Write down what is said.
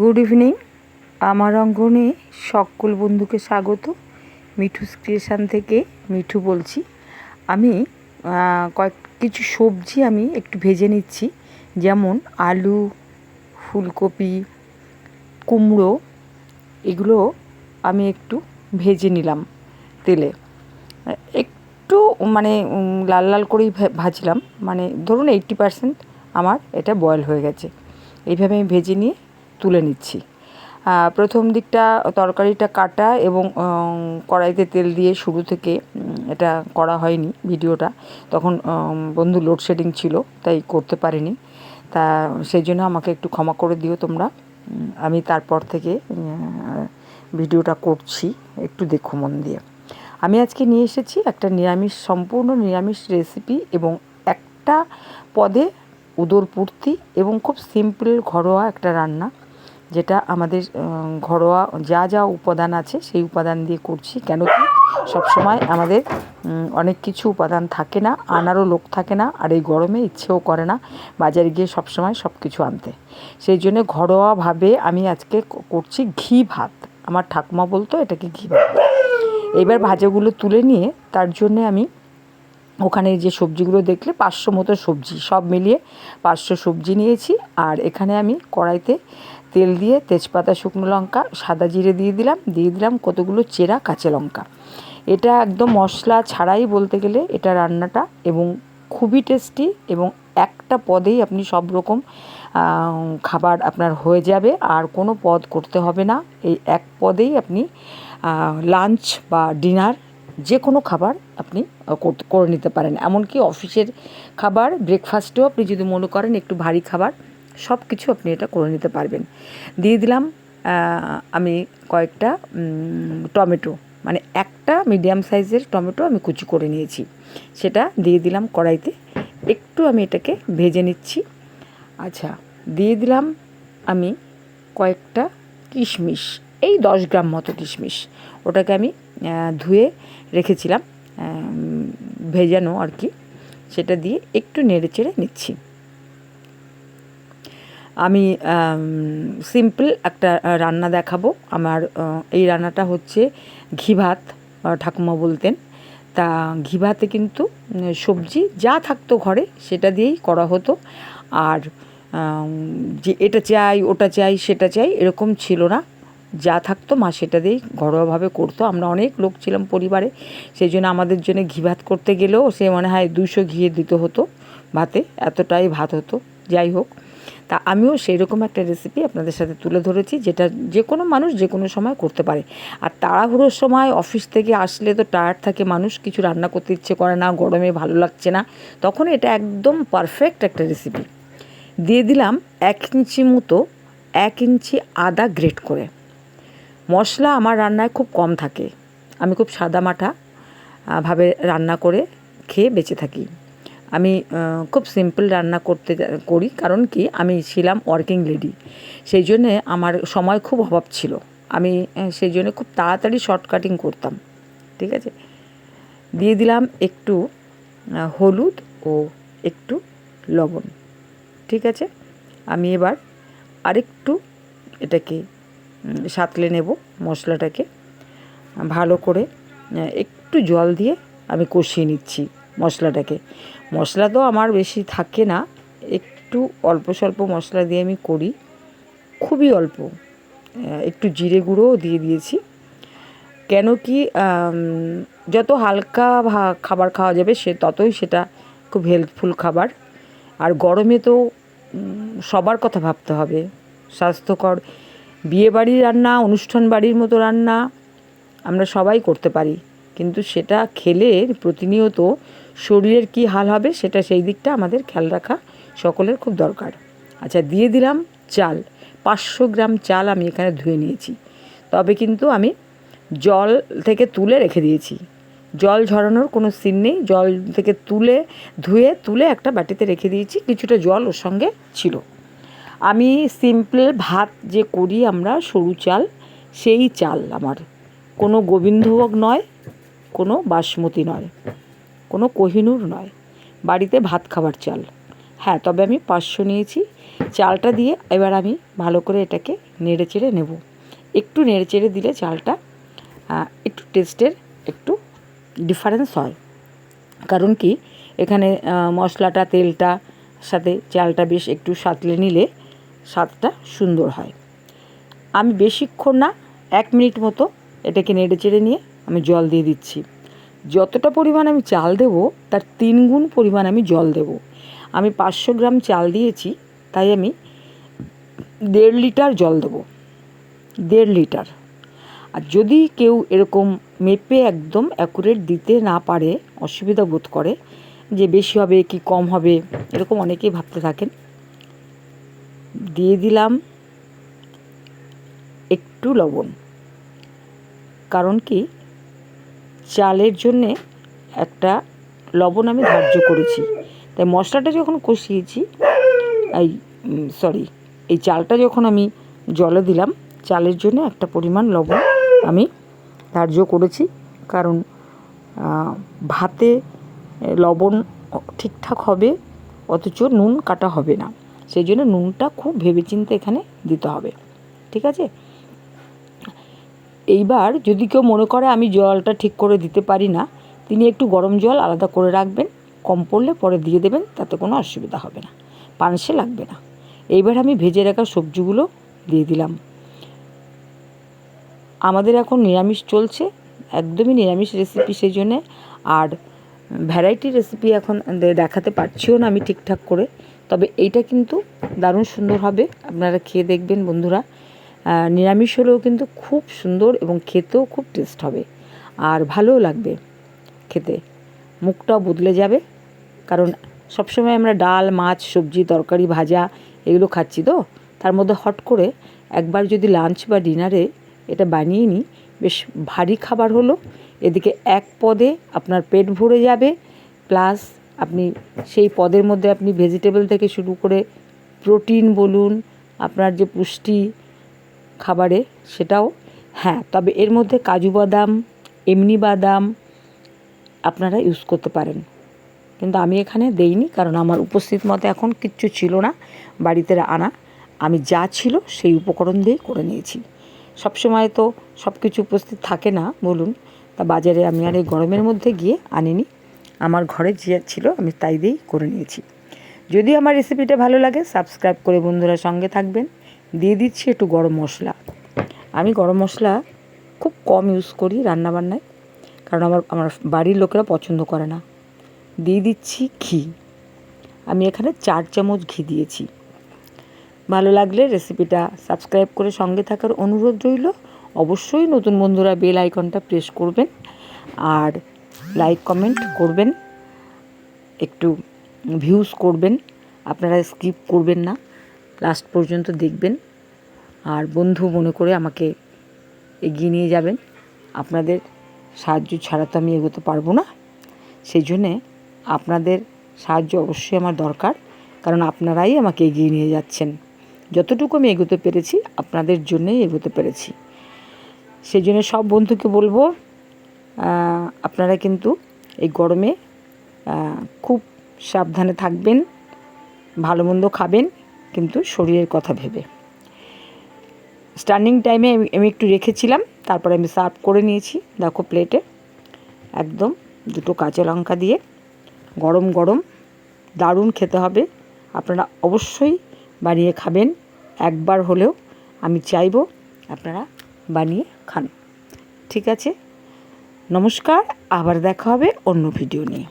Good evening আমার অঙ্গনে সকল বন্ধুকে স্বাগত। মিঠু ক্রিয়েশান থেকে মিঠু বলছি। আমি কয়েক, কিছু সবজি আমি একটু ভেজে নিচ্ছি। যেমন আলু, ফুলকপি, কুমড়ো, এগুলো আমি একটু ভেজে নিলাম তেলে। একটু মানে লাল লাল করেই ভাজলাম। মানে ধরুন এইট্টি পারসেন্ট আমার এটা বয়েল হয়ে গেছে। এইভাবে আমি ভেজে নিয়ে তুলে নিচ্ছি। প্রথম দিকটা তরকারিটা কাটা এবং কড়াইতে তেল দিয়ে শুরু থেকে এটা করা হয়নি ভিডিওটা। তখন বন্ধু লোডশেডিং ছিল, তাই করতে পারিনি। তা সেই জন্য আমাকে একটু ক্ষমা করে দিও তোমরা। আমি তারপর থেকে ভিডিওটা করছি, একটু দেখো মন দিয়ে। আমি আজকে নিয়ে এসেছি একটা নিরামিষ, সম্পূর্ণ নিরামিষ রেসিপি এবং একটা পদে উদরপূর্তি এবং খুব সিম্পল ঘরোয়া একটা রান্না। যেটা আমাদের ঘরোয়া যা যা উপাদান আছে সেই উপাদান দিয়ে করছি। কেন কি সবসময় আমাদের অনেক কিছু উপাদান থাকে না, আনারও লোক থাকে না, আর এই গরমে ইচ্ছেও করে না বাজারে গিয়ে সবসময় সব কিছু আনতে। সেই জন্য ঘরোয়াভাবে আমি আজকে করছি ঘি ভাত। আমার ঠাকুমা বলতো এটাকে ঘি ভাত। এবার ভাজাগুলো তুলে নিয়ে তার জন্যে আমি ওখানে যে সবজিগুলো দেখলে পাঁচশো মতো সবজি সব মিলিয়ে পাঁচশো সবজি নিয়েছি। আর এখানে আমি কড়াইতে তেল দিয়ে তেজপাতা, শুকনো লঙ্কা, সাদা জিরে দিয়ে দিলাম। দিয়ে দিলাম কতগুলো চেরা কাঁচা লঙ্কা। এটা একদম মশলা ছাড়াই বলতে গেলে এটা রান্নাটা এবং খুবই টেস্টি এবং একটা পদেই আপনি সব রকম খাবার আপনার হয়ে যাবে। আর কোনো পদ করতে হবে না। এই এক পদেই আপনি লাঞ্চ বা ডিনার যে কোনো খাবার আপনি করে নিতে পারেন। এমনকি অফিসের খাবার ব্রেকফাস্টেও আপনি যদি মনে করেন একটু ভারী খাবার সব কিছু আপনি এটা করে নিতে পারবেন। দিয়ে দিলাম আমি কয়েকটা টমেটো। মানে একটা মিডিয়াম সাইজের টমেটো আমি কুচি করে নিয়েছি। সেটা দিয়ে দিলাম কড়াইতে। একটু আমি এটাকে ভেজে নিচ্ছি। আচ্ছা দিয়ে দিলাম আমি কয়েকটা কিশমিশ, এই দশ গ্রাম মতো কিশমিশ। ওটাকে আমি ধুয়ে রেখেছিলাম ভেজানো আর কি। সেটা দিয়ে একটু নেড়ে চেড়ে নিচ্ছি। আমি সিম্পল একটা রান্না দেখাবো। আমার এই রান্নাটা হচ্ছে ঘি ভাত ঠাকুমা বলতেন। তা ঘি ভাতে কিন্তু সবজি যা থাকতো ঘরে সেটা দিয়েই করা হতো। আর যে এটা চাই, ওটা চাই, সেটা চাই, এরকম ছিল না। যা থাকতো মা সেটা দিয়েই ঘরোয়াভাবে করতো। আমরা অনেক লোক ছিলাম পরিবারে। সেই জন্য আমাদের জন্য ঘি ভাত করতে গেলেও সে মনে হয় দুশো ঘিয়ে দিতে হতো ভাতে, এতটাই ভাত হতো। যাই হোক। তা আমিও সেই রকম একটা রেসিপি আপনাদের সাথে তুলে ধরেছি, যেটা যে কোনো মানুষ যে কোনো সময় করতে পারে। আর তাড়াহুড়োর সময় অফিস থেকে আসলে তো টায়ার্ড থাকে মানুষ, কিছু রান্না করতে ইচ্ছে করে না, গরমে ভালো লাগছে না, তখন এটা একদম পারফেক্ট একটা রেসিপি দিয়ে দিলাম এক ইঞ্চি মতো, এক ইঞ্চি আদা গ্রেট করে। মশলা আমার রান্নায় খুব কম থাকে, আমি খুব সাদামাটা ভাবে রান্না করে খেয়ে বেঁচে থাকি। আমি খুব সিম্পল রান্না করতে করি। কারণ কি? আমি ছিলাম ওয়ার্কিং লেডি সেই জন্যে আমার সময় খুব অভাব ছিল। আমি সেই জন্য খুব তাড়াতাড়ি শর্টকাটিং করতাম। ঠিক আছে? দিয়ে দিলাম একটু হলুদ ও একটু লবণ। ঠিক আছে? আমি এবার আরেকটু এটাকে সাঁতলে নেব মশলাটাকে। ভালো করে একটু জল দিয়ে আমি কষিয়ে নিচ্ছি। মশলাটাকে। মশলা তো আমার বেশি থাকে না, একটু অল্প স্বল্প মশলা দিয়ে আমি করি, খুবই অল্প। একটু জিরে গুঁড়োও দিয়ে দিয়েছি। কেন কি যত হালকা খাবার খাওয়া যাবে সে, ততই সেটা খুব হেল্পফুল খাবার। আর গরমে তো সবার কথা ভাবতে হবে। স্বাস্থ্যকর বিয়েবাড়ির রান্না, অনুষ্ঠান বাড়ির মতো রান্না আমরা সবাই করতে পারি। কিন্তু সেটা খেলে প্রতিনিয়ত শরীরের কী হাল হবে সেটা সেই দিকটা আমাদের খেয়াল রাখা সকলের খুব দরকার। আচ্ছা দিয়ে দিলাম চাল। পাঁচশো গ্রাম চাল আমি এখানে ধুয়ে নিয়েছি। তবে কিন্তু আমি জল থেকে তুলে রেখে দিয়েছি। জল ঝরানোর কোনো সিন নেই। জল থেকে তুলে, ধুয়ে, তুলে একটা বাটিতে রেখে দিয়েছি। কিছুটা জল ওর সঙ্গে ছিল। আমি সিম্পল ভাত যে করি আমরা, সরু চাল, সেই চাল আমার। কোনো গোবিন্দভোগ নয়, কোনো বাসমতি নয়। কোনো কোহিনূর নয়। বাড়িতে ভাত খাবার চাল। হ্যাঁ তবে আমি পাঁচশো নিয়েছি। চালটা দিয়ে এবার আমি ভালো করে এটাকে নেড়ে চেড়ে নেব। একটু নেড়ে চেড়ে দিলে চালটা একটু টেস্টের একটু ডিফারেন্স হয়। কারণ কি, এখানে মশলাটা, তেলটা সাথে চালটা বেশ একটু সাঁতলে নিলে স্বাদটা সুন্দর হয়। আমি বেশিক্ষণ না, এক মিনিট মতো এটাকে নেড়ে চেড়ে নিয়ে আমি জল দিয়ে দিচ্ছি। যতটা পরিমাণ আমি চাল দেবো, তার তিন গুণ পরিমাণ আমি জল দেব। আমি পাঁচশো গ্রাম চাল দিয়েছি, তাই আমি দেড় লিটার জল দেবো। দেড় লিটার। আর যদি কেউ এরকম মেপে একদম অ্যাকুরেট দিতে না পারে, অসুবিধা বোধ করে, যে বেশি হবে কি কম হবে, এরকম অনেকেই ভাবতে থাকেন। দিয়ে দিলাম একটু লবণ। কারণ কি? চালের জন্যে একটা লবণ আমি ধার্য করেছি। তাই মশলাটা যখন কষিয়েছি, এই সরি এই চালটা যখন আমি জলে দিলাম, চালের জন্য একটা পরিমাণ লবণ আমি ধার্য করেছি। কারণ ভাতে লবণ ঠিকঠাক হবে, অথচ নুন কাটা হবে না। সেই জন্য নুনটা খুব ভেবেচিন্তে এখানে দিতে হবে। ঠিক আছে? এইবার যদি কেউ মনে করে আমি জলটা ঠিক করে দিতে পারি না, তিনি একটু গরম জল আলাদা করে রাখবেন, কম পড়লে পরে দিয়ে দেবেন, তাতে কোনো অসুবিধা হবে না, পানসে লাগবে না। এইবার আমি ভেজে রাখা সবজিগুলো দিয়ে দিলাম। আমাদের এখন নিরামিষ চলছে, একদমই নিরামিষ রেসিপি সেই জন্যে, আর ভ্যারাইটি রেসিপি এখন দেখাতে পারছিও না আমি ঠিকঠাক করে, তবে এইটা কিন্তু দারুণ সুন্দর হবে, আপনারা খেয়ে দেখবেন বন্ধুরা। নিরামিষ হলেও কিন্তু খুব সুন্দর এবং খেতেও খুব টেস্ট হবে। আর ভালোও লাগবে খেতে। মুখটাও বদলে যাবে। কারণ সবসময় আমরা ডাল, মাছ, সবজি, তরকারি, ভাজা এগুলো খাচ্ছি তো। তার মধ্যে হট করে একবার যদি লাঞ্চ বা ডিনারে এটা বানিয়ে নিই, বেশ ভারী খাবার হলো। এদিকে এক পদে আপনার পেট ভরে যাবে। প্লাস আপনি সেই পদের মধ্যে আপনি ভেজিটেবল থেকে শুরু করে প্রোটিন বলুন, আপনার যে পুষ্টি খাবারে সেটাও হ্যাঁ তবে এর মধ্যে কাজু বাদাম, এমনি বাদাম আপনারা ইউজ করতে পারেন। কিন্তু আমি এখানে দেইনি, কারণ আমার উপস্থিত মতে এখন কিচ্ছু ছিল না বাড়িতে আনা। আমি যা ছিল সেই উপকরণ দিয়েই করে নিয়েছি। সবসময় তো সব কিছু উপস্থিত থাকে না, বলুন। তা বাজারে আমি আর এই গরমের মধ্যে গিয়ে আনিনি। আমার ঘরে যে ছিল, আমি তাই দিয়েই করে নিয়েছি। যদি আমার রেসিপিটা ভালো লাগে সাবস্ক্রাইব করে বন্ধুরা সঙ্গে থাকবেন। দিয়ে দিচ্ছি একটু গরম মশলা। আমি গরম মশলা খুব কম ইউজ করি রান্নাবান্নায়, কারণ আমার আমার বাড়ির লোকেরা পছন্দ করে না। দিয়ে দিচ্ছি ঘি। আমি এখানে চার চামচ ঘি দিয়েছি। ভালো লাগলে রেসিপিটা সাবস্ক্রাইব করে সঙ্গে থাকার অনুরোধ রইল। অবশ্যই নতুন বন্ধুরা বেল আইকনটা প্রেস করবেন আর লাইক কমেন্ট করবেন। একটু ভিউজ করবেন। আপনারা স্কিপ করবেন না। লাস্ট পর্যন্ত দেখবেন। আর বন্ধু মনে করে আমাকে এগিয়ে নিয়ে যাবেন। আপনাদের সাহায্য ছাড়া তো আমি এগোতে পারব না। সেই জন্যে আপনাদের সাহায্য অবশ্যই আমার দরকার, কারণ আপনারাই আমাকে এগিয়ে নিয়ে যাচ্ছেন। যতটুকু আমি এগোতে পেরেছি, আপনাদের জন্যই এগোতে পেরেছি। সেই জন্য সব বন্ধুকে বলব আপনারা কিন্তু এই গরমে খুব সাবধানে থাকবেন, ভালো মন্দ খাবেন। কিন্তু শরীরের কথা ভেবে। স্টার্নিং টাইমে আমি একটু রেখেছিলাম, তারপরে আমি সার্ভ করে নিয়েছি, দেখো প্লেটে একদম দুটো কাঁচা লঙ্কা দিয়ে গরম গরম, দারুণ খেতে হবে। আপনারা অবশ্যই বানিয়ে খাবেন। একবার হলেও আমি চাইব আপনারা বানিয়ে খান। ঠিক আছে? নমস্কার, আবার দেখা হবে অন্য ভিডিও নিয়ে।